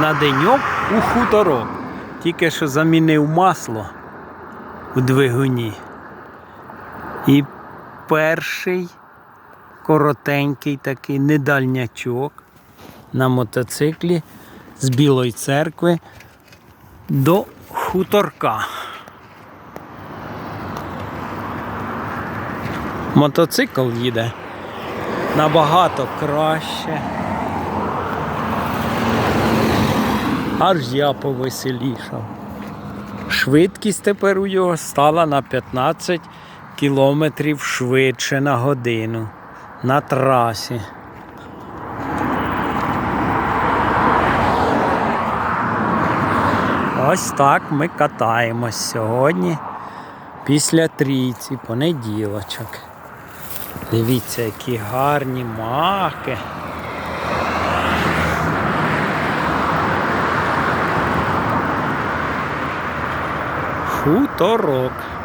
на деньок у хуторок. Тільки що замінив масло у двигуні. І перший коротенький такий недальнячок на мотоциклі з Білої церкви до хуторка. Мотоцикл їде набагато краще. Аж я повеселішав. Швидкість тепер у його стала на 15 кілометрів швидше на годину на трасі. Ось так ми катаємось сьогодні після трійці, понеділочок. Дивіться, які гарні маки. Хуторок.